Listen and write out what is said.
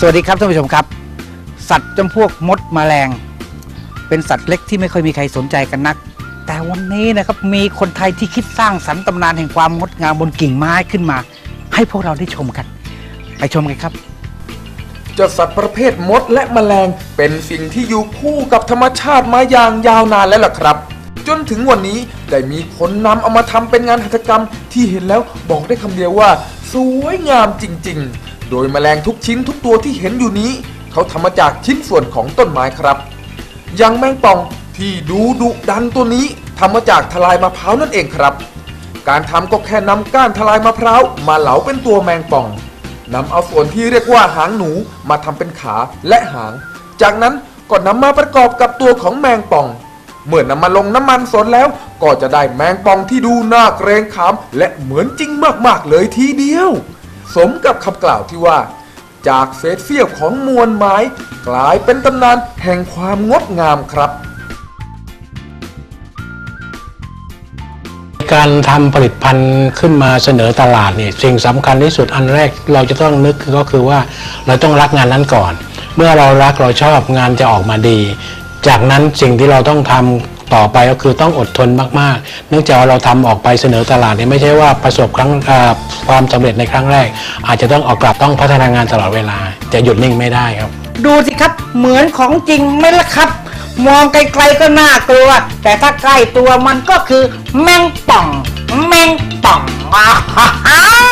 สวัสดีครับท่านผู้ชมครับ สัตว์จำพวกมดแมลง เป็นสัตว์เล็กที่ไม่ค่อยมีใครสนใจกันนัก แต่วันนี้นะครับมีคนไทยที่คิดสร้างสรรค์ตำนานแห่งความงดงามบนกิ่งไม้ขึ้นมา ให้พวกเราได้ชมกัน ไปชมกันครับ เจ้าสัตว์ประเภทมดและแมลง เป็นสิ่งที่อยู่คู่กับธรรมชาติมาอย่างยาวนานแล้วล่ะครับ จนถึงวันนี้ได้มีคนนำเอามาทำเป็นงานหัตถกรรมที่เห็นแล้วบอกได้คำเดียวว่า สวยงามจริง ๆ โดยแมลงทุกชิ้นทุกตัวที่เห็นอยู่นี้ เขาทำมาจากชิ้นส่วนของต้นไม้ครับอย่างแมงป่องที่ดูดุดันตัวนี้ทำมาจากทลายมะพร้าวนั่นเองครับ การทำก็แค่นำก้านทลายมะพร้าวมาเหลาเป็นตัวแมงป่องนำเอาส่วนที่เรียกว่าหางหนูมาทำเป็นขาและหาง จากนั้นก็นำมาประกอบกับตัวของแมงป่อง เมื่อนำมาลงน้ำมันสดแล้ว ก็จะได้แมงป่องที่ดูน่าเกรงขาม และเหมือนจริงมากๆเลยทีเดียว สมกับคำกล่าวที่ว่า จากเศษเสี้ยวของมวลไม้ กลายเป็นตำนานแห่งความงดงามครับ การทำผลิตภัณฑ์ขึ้นมาเสนอตลาดเนี่ยสิ่งสำคัญที่สุดอันแรกเราจะต้องนึกก็คือว่าเราต้องรักงานนั้นก่อน เมื่อเรารักเราชอบงานจะออกมาดี จากนั้นสิ่งที่เราต้องทำ ต่อไปก็คือต้องอดทนมากๆ เนื่องจากว่าเราทำออกไปเสนอตลาดเนี่ยไม่ใช่ว่าประสบครั้งความสำเร็จในครั้งแรก อาจจะต้องออกกลับต้องพัฒนางานตลอดเวลา จะหยุดนิ่งไม่ได้ครับ ดูสิครับเหมือนของจริงไหมล่ะครับ มองไกลๆก็น่ากลัว แต่ถ้าใกล้ตัวมันก็คือแมงป่อง แมงป่องอ่าฮ่าฮ่า